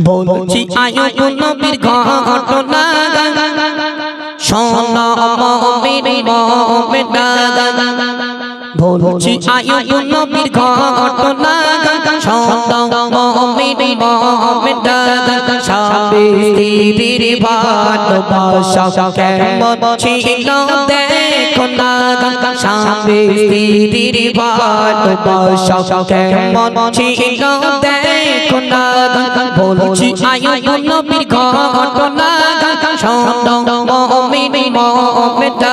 বলছি আয়ুব নবীর ঘটনা। শোনো মমিন মমিনা বলছি আয়ুব নবীর ঘটনা। শোনো মমিন মমিনা স্বামী স্ত্রীর ভালোবাসা কেমন ছিল দেখো না। স্বামী স্ত্রীর ভালোবাসা কেমন ছিল দেখো না বলছি আয়ুব নবীর ঘটনা শোনো মমিন মমিনা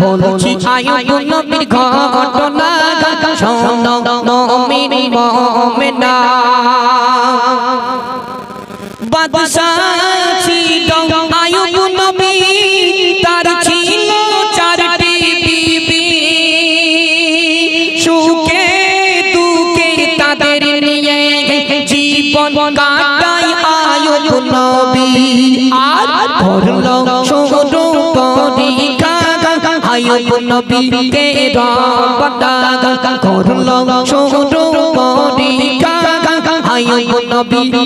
বলছি আয়ুব নবীর ঘটনা শোনো মমিন মমিনা বাদশাহ ছিল আয়ুব নবী, তার ছিল চারটি বিবি। সুখে দুঃখে তাদের নিয়ে জীবন কাটাই আয়ুব নবী। আর করল শুরু পরীক্ষা আয়ুব নবীকে রবটা করল শুরু পরীক্ষা আয়ুব নবীকে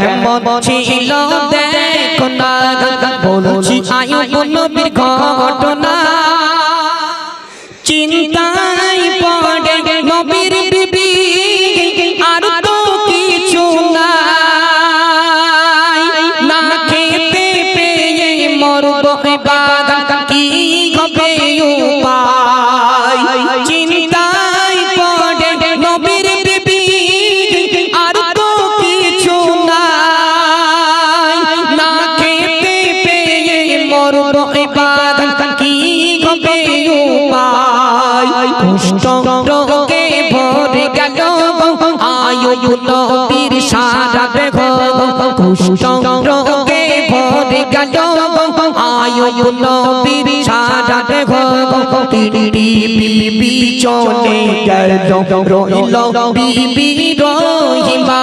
কেমন ছিল দেখো না বলছি আয়ুব নবীর ঘটনা। চিন্তায় রোগে ভরে গেল আয়ুব নবীর সারা দেহ তিনটি বিবি চলে গেল রইল বিবি রহিমা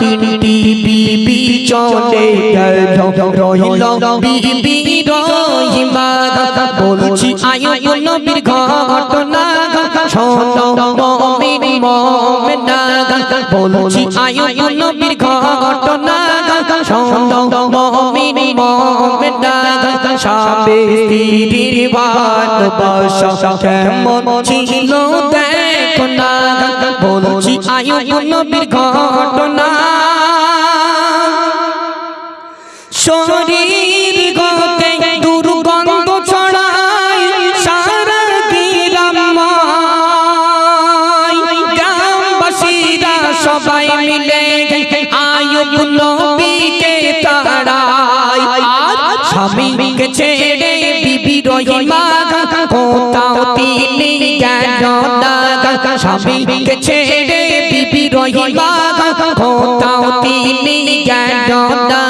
তিনটি বিবি চলে গেল রইল বিবি রহিমা বলছি আয়ুব নবীর ঘটনা বলছি আয়ুব নবীর ঘটনা স্বামী স্ত্রীর ভালোবাসা কেমন ছিল দেখো না বলছি আয়ুব নবীর ঘটনা শরীর স্বামীকে ছেড়ে বিবি রহিমা কোথাও তিনি গেল না স্বামীকে ছেড়ে বিবি রহিমা কোথাও তিনি গেল না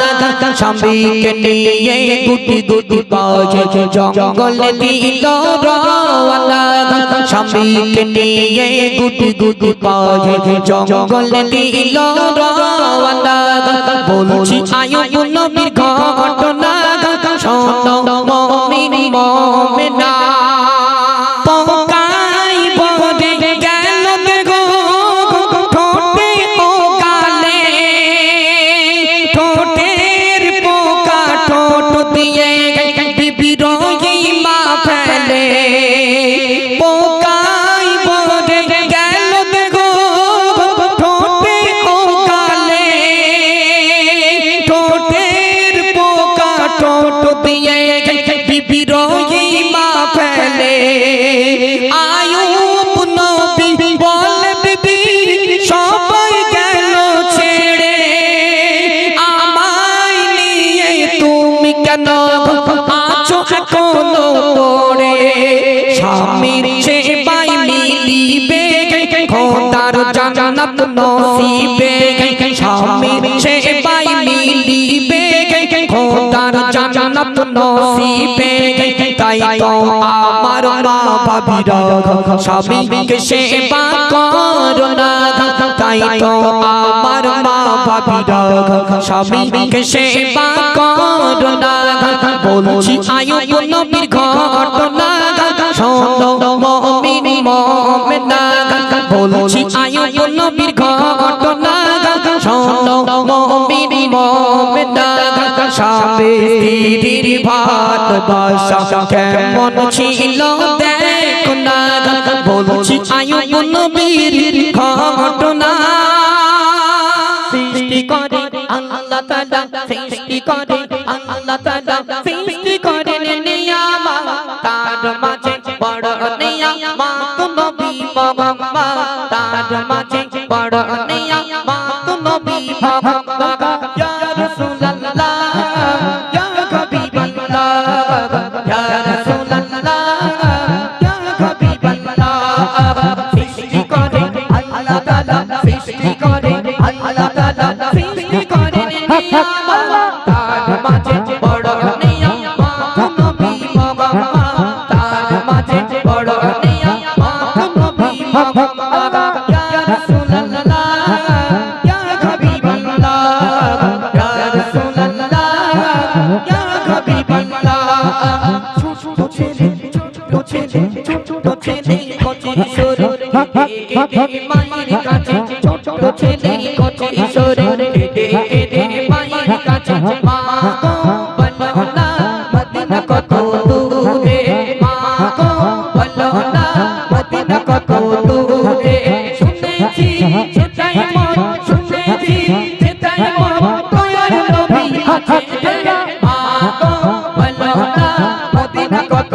স্বামীকে নিয়ে গুটি গুটি বাজে, জঙ্গল দিল রওয়ানা স্বামীকে নিয়ে গুটি গুটি বাজে, জঙ্গল দিল রওয়ানা বলছি আয়ুব মমিন। এখনও পড়ে স্বামীর সেবাই মিলিবে খোদার জানা জান্নাত নসিবে। স্বামী সে জান্নাত নসিবে। তাই তো আমার মা ভাবিরা স্বামীকে সেবা করো না। তাই তো আমার মা ভাবিরা স্বামীকে সেবা করো না। বলছি আয়ুব নবীর ঘটনা। শোনো, মুমিন মুমিনা। বলছি আয়ুব নবীর ঘটনা। শোনো, মুমিন মুমিনা। সাবে স্ত্রীর ভালোবাসা কেমন ছিল? দেখো না, বলছি আয়ুব নবীর ঘটনা। সৃষ্টি করে আল্লাহ তাআলা, সৃষ্টি করে আল্লাহ তাআলা, সৃষ্টি করেন নিয়ামা তার মাঝে বড় নিয়ামা নবী বাবা তার মাঝে বড় নিয়ামা মায়ের কাছে ছোট ছেলে কচি কিশোর কেঁদে কেঁদে মায়ের কাছে মা বলো না মদিনা কত দূরে মা বলো না মদিনা কত দূরে শুনেছি সেটাই মন কত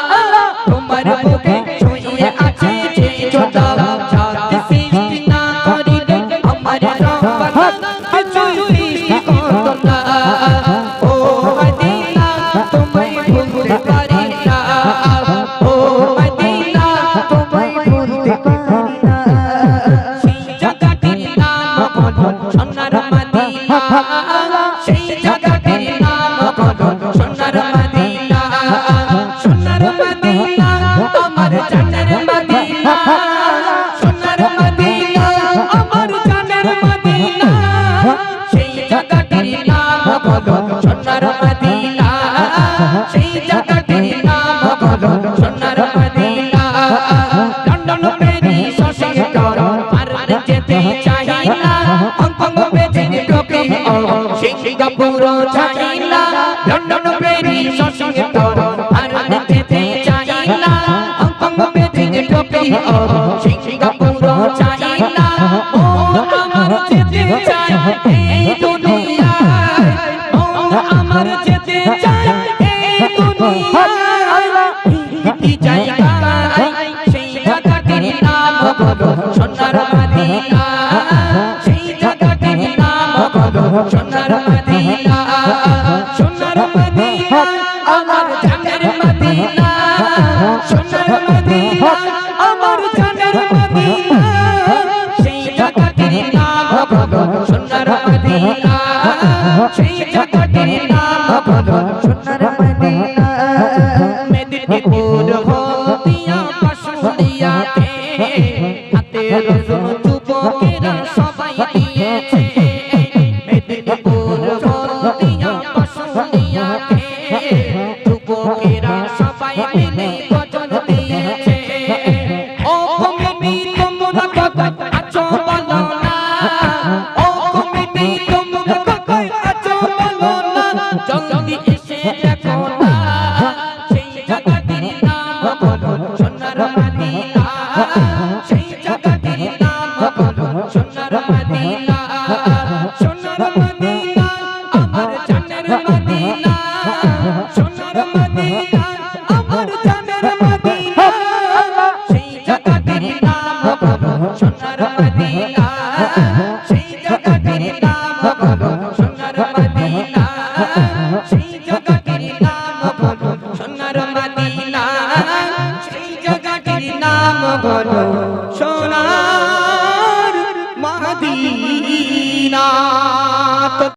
সোনার মদিনা সেই জায়গাটির নাম হলো Sonar Madina London Paris Washington আর যেতে চাই না হংকং বেজিং টোকিও সিঙ্গাপুর চাই না লন্ডন প্যারিস ওয়াশিংটন আর যেতে চাই না হংকং বেজিং টোকিও পাশুলিয়াতে যুবকেরা সোনার